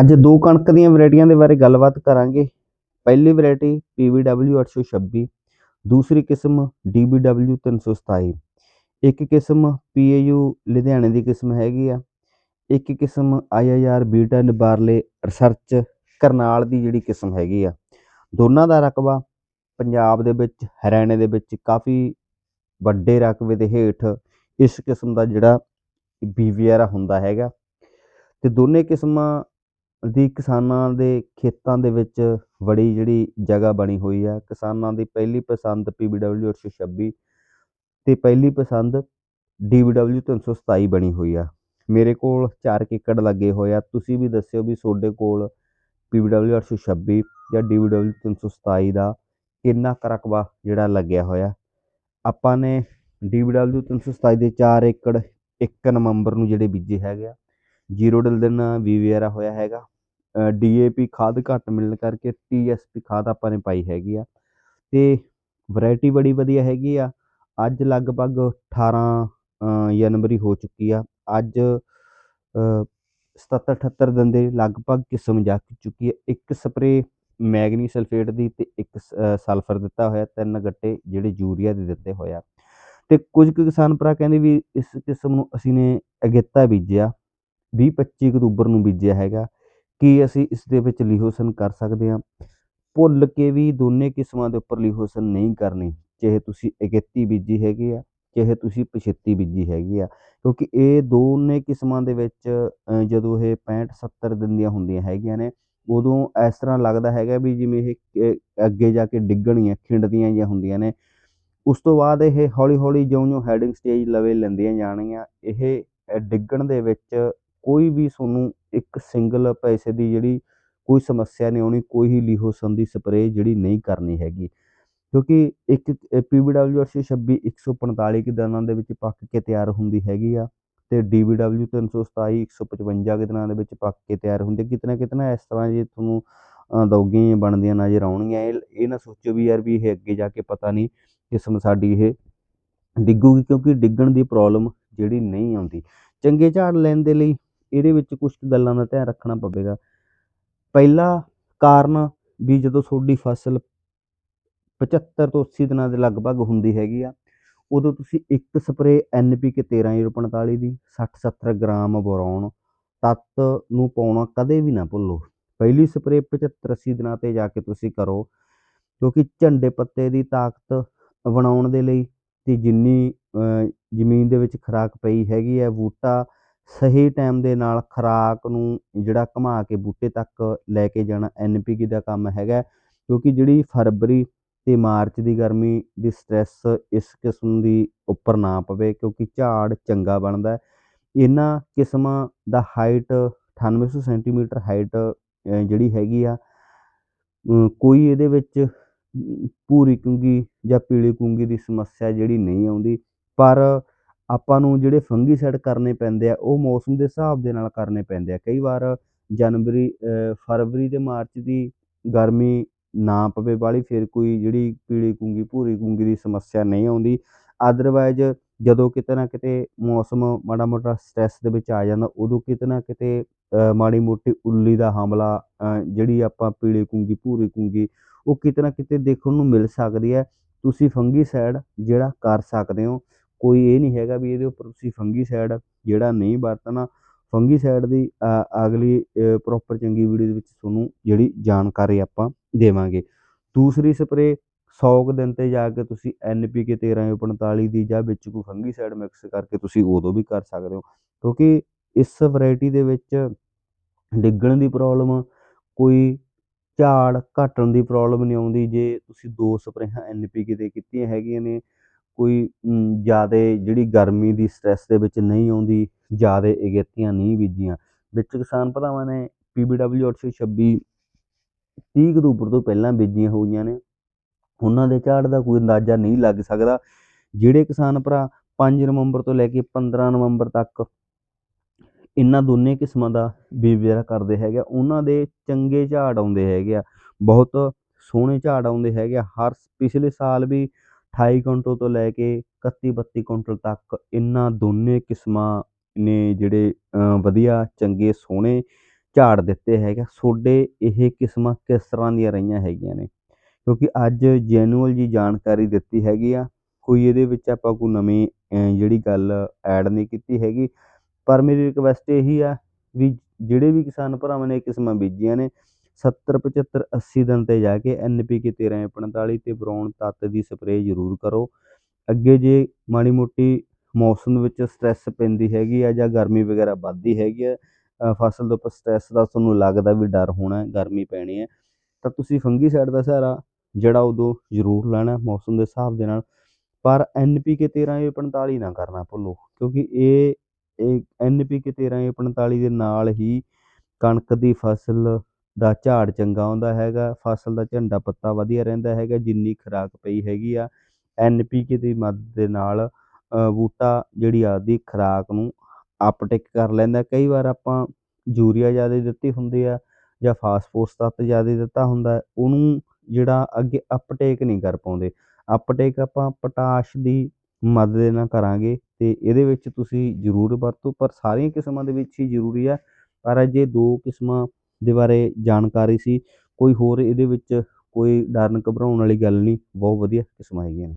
ਅੱਜ ਦੋ ਕਣਕ ਦੀਆਂ ਵੈਰਾਈਟੀਆਂ ਦੇ ਬਾਰੇ ਗੱਲਬਾਤ ਕਰਾਂਗੇ। ਪਹਿਲੀ ਵੈਰਾਈਟੀ PVW 826 ਦੂਸਰੀ ਕਿਸਮ DBW 327 ਇੱਕ ਕਿਸਮ PAU ਲੁਧਿਆਣੇ ਦੀ ਕਿਸਮ ਹੈਗੀ ਆ। ਇੱਕ ਕਿਸਮ IIR ਬੀਟਾ ਬਾਰਲੇ ਰਿਸਰਚ ਕਰਨਾਲ ਦੀ ਜਿਹੜੀ ਕਿਸਮ ਹੈਗੀ ਆ। ਦੋਨਾਂ ਦਾ ਰਕਬਾ ਪੰਜਾਬ ਦੇ ਵਿੱਚ, ਹਰਿਆਣੇ ਦੇ ਵਿੱਚ ਕਾਫੀ ਵੱਡੇ ਰਕਬੇ ਦੇ ਹੇਠ ਇਸ ਕਿਸਮ ਦਾ ਜਿਹੜਾ ਬੀਵੀਆਰ ਹੁੰਦਾ ਹੈਗਾ। ਤੇ ਦੋਨੇ ਕਿਸਮਾਂ ਦੀ ਕਿਸਾਨਾਂ ਦੇ ਖੇਤਾਂ ਦੇ ਵਿੱਚ ਬੜੀ ਜਿਹੜੀ ਜਗ੍ਹਾ ਬਣੀ ਹੋਈ ਆ। ਕਿਸਾਨਾਂ ਦੀ ਪਹਿਲੀ ਪਸੰਦ PBW 826 ਅਤੇ ਪਹਿਲੀ ਪਸੰਦ DBW 327 ਬਣੀ ਹੋਈ ਆ। ਮੇਰੇ ਕੋਲ 4 ਏਕੜ ਲੱਗੇ ਹੋਏ ਆ। ਤੁਸੀਂ ਵੀ ਦੱਸਿਓ ਵੀ ਤੁਹਾਡੇ ਕੋਲ PBW 826 ਜਾਂ DBW 327 ਦਾ ਕਿੰਨਾ ਕੁ ਰਕਬਾ ਜਿਹੜਾ ਲੱਗਿਆ ਹੋਇਆ? ਆਪਾਂ ਨੇ DBW 327 ਦੇ 4 ਏਕੜ 1 ਨਵੰਬਰ ਨੂੰ ਜਿਹੜੇ ਬੀਜੇ ਹੈਗੇ ਆ। ਜ਼ੀਰੋ ਡਲ ਦਿਨ ਵੀਵੀਆਰ ਹੋਇਆ ਹੈਗਾ। ਡੀਏਪੀ ਖਾਦ ਘੱਟ ਮਿਲਣ ਕਰਕੇ ਟੀਐਸਪੀ ਖਾਦ ਆਪਾਂ ਨੇ ਪਾਈ ਹੈਗੀ ਆ। ਤੇ ਵੈਰਾਈਟੀ ਬੜੀ ਵਧੀਆ ਹੈਗੀ ਆ। ਅੱਜ ਲਗਭਗ 18 ਜਨਵਰੀ ਹੋ ਚੁੱਕੀ ਆ। ਅੱਜ 77 78 ਦਿਨ ਦੇ ਲਗਭਗ ਕਿਸਮ ਜਾ ਚੁੱਕੀ ਹੈ ਇੱਕ ਸਪਰੇ ਮੈਗਨੀ ਸਲਫੇਟ ਦੀ ਤੇ ਇੱਕ ਸਲਫਰ ਦਿੱਤਾ ਹੋਇਆ। ਤਿੰਨ ਗੱਟੇ ਜਿਹੜੇ ਯੂਰੀਆ ਦੇ ਦਿੱਤੇ ਹੋਇਆ ਤੇ ਕੁਝ ਕੁ ਕਿਸਾਨ ਭਰਾ ਕਹਿੰਦੇ ਵੀ ਇਸ ਕਿਸਮ ਨੂੰ ਅਸੀਂ ਨੇ ਅਗੇਤਾ ਬੀਜਿਆ। 20 25 ਅਕਤੂਬਰ ਨੂੰ ਬੀਜਿਆ ਹੈਗਾ। ਕੀ ਅਸੀਂ ਇਸ ਦੇ ਵਿੱਚ ਲਿਹੋਸਨ ਕਰ ਸਕਦੇ ਹਾਂ? ਭੁੱਲ ਕੇ ਵੀ ਦੋਨੇ ਕਿਸਮਾਂ ਦੇ ਉੱਪਰ ਲਿਹੋਸਨ ਨਹੀਂ ਕਰਨੀ, ਚਾਹੇ ਤੁਸੀਂ ਅਗੇਤੀ ਬੀਜੀ ਹੈਗੀ ਆ, ਚਾਹੇ ਤੁਸੀਂ ਪਛੇਤੀ ਬੀਜੀ ਹੈਗੀ ਆ, ਕਿਉਂਕਿ ਇਹ ਦੋਨੇ ਕਿਸਮਾਂ ਦੇ ਵਿੱਚ ਜਦੋਂ ਇਹ 65 70 ਦਿਨ ਦੀਆਂ ਹੁੰਦੀਆਂ ਹੈਗੀਆਂ ਨੇ, ਉਦੋਂ ਇਸ ਤਰ੍ਹਾਂ ਲੱਗਦਾ ਹੈਗਾ ਵੀ ਜਿਵੇਂ ਇਹ ਅੱਗੇ ਜਾ ਕੇ ਡਿੱਗਣੀਆਂ, ਖਿੰਡਦੀਆਂ ਜਾਂ ਹੁੰਦੀਆਂ ਨੇ। ਉਸ ਤੋਂ ਬਾਅਦ ਇਹ ਹੌਲੀ ਹੌਲੀ ਜਿਉਂ-ਜਿਉਂ ਹੈਡਿੰਗ ਸਟੇਜ ਲਵੇ ਲੈਂਦੀਆਂ ਜਾਣਗੀਆਂ। ਇਹ ਡਿੱਗਣ ਦੇ ਵਿੱਚ ਕੋਈ ਵੀ ਤੁਹਾਨੂੰ ਇੱਕ ਸਿੰਗਲ ਪੈਸੇ ਦੀ ਜਿਹੜੀ ਕੋਈ ਸਮੱਸਿਆ ਨਹੀਂ ਆਉਣੀ ਕੋਈ ਹੀ ਲਿਹੋਸਨ ਦੀ ਸਪਰੇਅ ਜਿਹੜੀ ਨਹੀਂ ਕਰਨੀ ਹੈਗੀ। ਕਿਉਂਕਿ ਇੱਕ PBW 826 145 ਕਿ ਦਿਨਾਂ ਦੇ ਵਿੱਚ ਪੱਕ ਕੇ ਤਿਆਰ ਹੁੰਦੀ ਹੈਗੀ ਆ ਤੇ DBW 327 155 ਕਿ ਦਿਨਾਂ ਦੇ ਵਿੱਚ ਪੱਕ ਕੇ ਤਿਆਰ ਹੁੰਦੀ ਕਿਤਨਾ ਕਿਤਨਾ ਇਸ ਤਰ੍ਹਾਂ ਜੇ ਤੁਹਾਨੂੰ ਦੌਗੀਆਂ ਬਣਦੀਆਂ ਨਜ਼ਰ ਆਉਣਗੀਆਂ, ਇਹ ਇਹ ਨਾ ਸੋਚੋ ਵੀ ਯਾਰ ਵੀ ਇਹ ਅੱਗੇ ਜਾ ਕੇ ਪਤਾ ਨਹੀਂ ਕਿਸਮ ਸਾਡੀ ਇਹ ਡਿੱਗੂਗੀ, ਕਿਉਂਕਿ ਡਿੱਗਣ ਦੀ ਪ੍ਰੋਬਲਮ ਜਿਹੜੀ ਨਹੀਂ ਆਉਂਦੀ। ਚੰਗੇ ਝਾੜ ਲੈਣ ਦੇ ਲਈ ਇਹਦੇ ਵਿੱਚ ਕੁਝ ਗੱਲਾਂ ਦਾ ਧਿਆਨ ਰੱਖਣਾ ਪਵੇਗਾ। ਪਹਿਲਾ ਕਾਰਨ ਵੀ ਜਦੋਂ ਤੁਹਾਡੀ ਫਸਲ 75 ਤੋਂ 80 ਦਿਨਾਂ ਦੇ ਲਗਭਗ ਹੁੰਦੀ ਹੈਗੀ ਆ, ਉਦੋਂ ਤੁਸੀਂ ਇੱਕ ਸਪਰੇ ਐਨਪੀਕੇ 13045 ਦੀ 60 70 ਗ੍ਰਾਮ ਬੋਰੌਨ ਤੱਤ ਨੂੰ ਪਾਉਣਾ ਕਦੇ ਵੀ ਨਾ ਭੁੱਲੋ। ਪਹਿਲੀ ਸਪਰੇ 75 80 ਦਿਨਾਂ ਤੇ ਜਾ ਕੇ ਤੁਸੀਂ ਕਰੋ, ਕਿਉਂਕਿ ਝੰਡੇ ਪੱਤੇ ਦੀ ਤਾਕਤ ਬਣਾਉਣ ਦੇ ਲਈ ਤੇ ਜਿੰਨੀ ਜ਼ਮੀਨ ਦੇ ਵਿੱਚ ਖਰਾਕ ਪਈ ਹੈਗੀ ਹੈ, ਬੂਟਾ ਸਹੀ ਟਾਈਮ ਦੇ ਨਾਲ ਖੁਰਾਕ ਨੂੰ ਜਿਹੜਾ ਘੁਮਾ ਕੇ ਬੂਟੇ ਤੱਕ ਲੈ ਕੇ ਜਾਣਾ ਐਨਪੀਕੇ ਦਾ ਕੰਮ ਹੈਗਾ ਕਿਉਂਕਿ ਜਿਹੜੀ ਫਰਵਰੀ ਅਤੇ ਮਾਰਚ ਦੀ ਗਰਮੀ ਦੀ ਸਟਰੈੱਸ ਇਸ ਕਿਸਮ ਦੀ ਉੱਪਰ ਨਾ ਪਵੇ, ਕਿਉਂਕਿ ਝਾੜ ਚੰਗਾ ਬਣਦਾ ਇਹਨਾਂ ਕਿਸਮਾਂ ਦਾ ਹਾਈਟ 9800 ਸੈਂਟੀਮੀਟਰ ਹਾਈਟ ਜਿਹੜੀ ਹੈਗੀ ਆ ਕੋਈ ਇਹਦੇ ਵਿੱਚ ਭੂਰੀ ਕੁੰਗੀ ਜਾਂ ਪੀਲੀ ਕੁੰਗੀ ਦੀ ਸਮੱਸਿਆ ਜਿਹੜੀ ਨਹੀਂ ਆਉਂਦੀ। ਪਰ ਆਪਾਂ ਨੂੰ ਜਿਹੜੇ ਫੰਗੀਸਾਈਡ ਕਰਨੇ ਪੈਂਦੇ ਆ, ਉਹ ਮੌਸਮ ਦੇ ਹਿਸਾਬ ਦੇ ਨਾਲ ਕਰਨੇ ਪੈਂਦੇ ਆ। ਕਈ ਵਾਰ ਜਨਵਰੀ ਫਰਵਰੀ ਤੇ ਮਾਰਚ ਦੀ ਗਰਮੀ ਨਾ ਪਵੇ ਵਾਲੀ, ਫਿਰ ਕੋਈ ਜਿਹੜੀ ਪੀਲੀ ਕੁੰਗੀ, ਭੂਰੀ ਕੁੰਗੀ ਦੀ ਸਮੱਸਿਆ ਨਹੀਂ ਆਉਂਦੀ। ਅਦਰਵਾਈਜ਼ ਜਦੋਂ ਕਿਤੇ ਨਾ ਕਿਤੇ ਮੌਸਮ ਮਾੜਾ ਮੋਟਾ ਸਟ੍ਰੈਸ ਦੇ ਵਿੱਚ ਆ ਜਾਂਦਾ, ਉਦੋਂ ਕਿਤੇ ਨਾ ਕਿਤੇ ਮਾੜੀ ਮੋਟੀ ਉੱਲੀ ਦਾ ਹਮਲਾ ਜਿਹੜੀ ਆਪਾਂ ਪੀਲੀ ਕੁੰਗੀ, ਭੂਰੀ ਕੁੰਗੀ, ਉਹ ਕਿਤੇ ਨਾ ਕਿਤੇ ਦੇਖਣ ਨੂੰ ਮਿਲ ਸਕਦੀ ਹੈ। ਤੁਸੀਂ ਫੰਗੀਸਾਈਡ ਜਿਹੜਾ ਕਰ ਸਕਦੇ ਹੋ। ਕੋਈ ਇਹ ਨਹੀਂ ਹੈਗਾ ਵੀ ਇਹਦੇ ਉੱਪਰ ਤੁਸੀਂ ਫੰਗੀਸਾਈਡ ਜਿਹੜਾ ਨਹੀਂ ਵਰਤਣਾ ਫੰਗੀਸਾਈਡ ਦੀ ਅਗਲੀ ਪ੍ਰੋਪਰ ਚੰਗੀ ਵੀਡੀਓ ਦੇ ਵਿੱਚ ਤੁਹਾਨੂੰ ਜਿਹੜੀ ਜਾਣਕਾਰੀ ਆਪਾਂ ਦੇਵਾਂਗੇ। ਦੂਸਰੀ ਸਪਰੇ 100 ਦਿਨ ਤੇ ਜਾ ਕੇ ਤੁਸੀਂ ਐਨਪੀਕੇ 1345 ਦੀ ਜਾਂ ਵਿੱਚ ਕੋਈ ਫੰਗੀਸਾਈਡ ਮਿਕਸ ਕਰਕੇ ਤੁਸੀਂ ਉਦੋਂ ਵੀ ਕਰ ਸਕਦੇ ਹੋ। ਕਿਉਂਕਿ ਇਸ ਵੈਰਾਈਟੀ ਦੇ ਵਿੱਚ ਡਿੱਗਣ ਦੀ ਪ੍ਰੋਬਲਮ ਕੋਈ ਝਾੜ ਘਟਣ ਦੀ ਪ੍ਰੋਬਲਮ ਨਹੀਂ ਆਉਂਦੀ। ਜੇ ਤੁਸੀਂ ਦੋ ਸਪਰੇਹਾਂ ਐਨਪੀਕੇ ਤੇ ਕੀਤੀਆਂ ਹੈਗੀਆਂ ਨੇ ਕੋਈ ਜ਼ਿਆਦਾ ਜਿਹੜੀ ਗਰਮੀ ਦੀ ਸਟ੍ਰੈਸ ਦੇ ਵਿੱਚ ਨਹੀਂ ਆਉਂਦੀ, ਜ਼ਿਆਦਾ ਅਗੇਤੀਆਂ ਨਹੀਂ ਬੀਜੀਆਂ। ਵਿੱਚ ਕਿਸਾਨ ਭਰਾਵਾਂ ਨੇ PBW 826 30 ਅਕਤੂਬਰ ਤੋਂ ਪਹਿਲਾਂ ਬੀਜੀਆਂ ਹੋਈਆਂ ਨੇ। ਉਹਨਾਂ ਦੇ ਝਾੜ ਦਾ ਕੋਈ ਅੰਦਾਜ਼ਾ ਨਹੀਂ ਲੱਗ ਸਕਦਾ। ਜਿਹੜੇ ਕਿਸਾਨ ਭਰਾ 5 ਨਵੰਬਰ ਤੋਂ ਲੈ ਕੇ 15 ਨਵੰਬਰ ਤੱਕ ਇਹਨਾਂ ਦੋਨੇ ਕਿਸਮਾਂ ਦਾ ਬੀਜ ਕਰਦੇ ਹੈਗੇ ਉਹਨਾਂ ਦੇ ਚੰਗੇ ਝਾੜ ਆਉਂਦੇ ਹੈਗੇ ਆ। ਬਹੁਤ ਸੋਹਣੇ ਝਾੜ ਆਉਂਦੇ ਹੈਗੇ ਆ। ਹਰ ਪਿਛਲੇ ਸਾਲ ਵੀ 28 ਕੁਇੰਟਲ ਤੋਂ ਲੈ ਕੇ 31 32 ਕੁਇੰਟਲ ਤੱਕ ਇਹਨਾਂ ਦੋਨੇ ਕਿਸਮਾਂ ਨੇ ਜਿਹੜੇ ਵਧੀਆ, ਚੰਗੇ, ਸੋਹਣੇ ਝਾੜ ਦਿੱਤੇ ਹੈਗੇ ਤੁਹਾਡੇ ਇਹ ਕਿਸਮਾਂ ਕਿਸ ਤਰ੍ਹਾਂ ਦੀਆਂ ਰਹੀਆਂ ਹੈਗੀਆਂ ਨੇ? ਕਿਉਂਕਿ ਅੱਜ ਜੈਨੂਅਲ ਜੀ ਜਾਣਕਾਰੀ ਦਿੱਤੀ ਹੈਗੀ ਆ। ਕੋਈ ਇਹਦੇ ਵਿੱਚ ਆਪਾਂ ਕੋਈ ਨਵੀਂ ਜਿਹੜੀ ਗੱਲ ਐਡ ਨਹੀਂ ਕੀਤੀ ਹੈਗੀ। ਪਰ ਮੇਰੀ ਰਿਕਵੈਸਟ ਇਹੀ ਆ ਵੀ ਜਿਹੜੇ ਵੀ ਕਿਸਾਨ ਭਰਾਵਾਂ ਨੇ ਕਿਸਮਾਂ ਬੀਜੀਆਂ ਨੇ 70 75 80 ਦਿਨ ਤੇ ਜਾ ਕੇ ਐਨਪੀਕੇ 1345 ਤੇ ਬਰੌਨ ਤੱਤ ਦੀ ਸਪਰੇਅ ਜ਼ਰੂਰ ਕਰੋ। ਅੱਗੇ ਜੇ ਮਾੜੀ ਮੋਟੀ ਮੌਸਮ ਵਿੱਚ ਸਟ੍ਰੈਸ ਪੈਂਦੀ ਹੈਗੀ ਆ ਜਾਂ ਗਰਮੀ ਵਗੈਰਾ ਵੱਧਦੀ ਹੈਗੀ ਆ ਫਸਲ ਦੇ ਉੱਪਰ ਸਟ੍ਰੈਸ ਦਾ ਤੁਹਾਨੂੰ ਲੱਗਦਾ ਵੀ ਡਰ ਹੋਣਾ, ਗਰਮੀ ਪੈਣੀ ਹੈ ਤਾਂ ਤੁਸੀਂ ਫੰਗੀਸਾਈਡ ਦਾ ਸਹਾਰਾ ਜਿਹੜਾ ਉਦੋਂ ਜ਼ਰੂਰ ਲੈਣਾ ਮੌਸਮ ਦੇ ਹਿਸਾਬ ਦੇ ਨਾਲ। ਪਰ ਐਨਪੀਕੇ 1345 ਨਾ ਕਰਨਾ ਭੁੱਲੋ, ਕਿਉਂਕਿ ਇਹ ਇਹ ਐਨਪੀਕੇ 1345 ਦੇ ਨਾਲ ਹੀ ਕਣਕ ਦੀ ਫਸਲ ਦਾ ਝਾੜ ਚੰਗਾ ਆਉਂਦਾ ਹੈਗਾ, ਫਸਲ ਦਾ ਝੰਡਾ ਪੱਤਾ ਵਧੀਆ ਰਹਿੰਦਾ ਹੈਗਾ, ਜਿੰਨੀ ਖੁਰਾਕ ਪਈ ਹੈਗੀ ਆ, ਐੱਨ ਪੀ ਕੇ ਦੀ ਮਦਦ ਦੇ ਨਾਲ ਬੂਟਾ ਜਿਹੜੀ ਆਪਦੀ ਖੁਰਾਕ ਨੂੰ ਅਪਟੇਕ ਕਰ ਲੈਂਦਾ। ਕਈ ਵਾਰ ਆਪਾਂ ਯੂਰੀਆ ਜ਼ਿਆਦਾ ਦਿੱਤੀ ਹੁੰਦੀ ਆ ਜਾਂ ਫਾਸਫੋਰਸ ਤੱਤ ਜ਼ਿਆਦਾ ਦਿੱਤਾ ਹੁੰਦਾ, ਉਹਨੂੰ ਜਿਹੜਾ ਅੱਗੇ ਅਪਟੇਕ ਨਹੀਂ ਕਰ ਪਾਉਂਦੇ। ਅਪਟੇਕ ਆਪਾਂ ਪੋਟਾਸ਼ ਦੀ ਮਦਦ ਦੇ ਨਾਲ ਕਰਾਂਗੇ ਤੇ ਇਹਦੇ ਵਿੱਚ ਤੁਸੀਂ ਜ਼ਰੂਰ ਵਰਤੋ, ਪਰ ਸਾਰੀਆਂ ਕਿਸਮਾਂ ਦੇ ਵਿੱਚ ਹੀ ਜ਼ਰੂਰੀ ਆ। ਪਰ ਜੇ ਦੋ ਕਿਸਮਾਂ ਦੇ ਬਾਰੇ ਜਾਣਕਾਰੀ ਸੀ। ਕੋਈ ਹੋਰ ਇਹਦੇ ਵਿੱਚ ਕੋਈ ਡਰਨ ਘਬਰਾਉਣ ਵਾਲੀ ਗੱਲ ਨਹੀਂ। ਬਹੁਤ ਵਧੀਆ ਕਿਸਮਾਂ ਹੈਗੀਆਂ ਨੇ।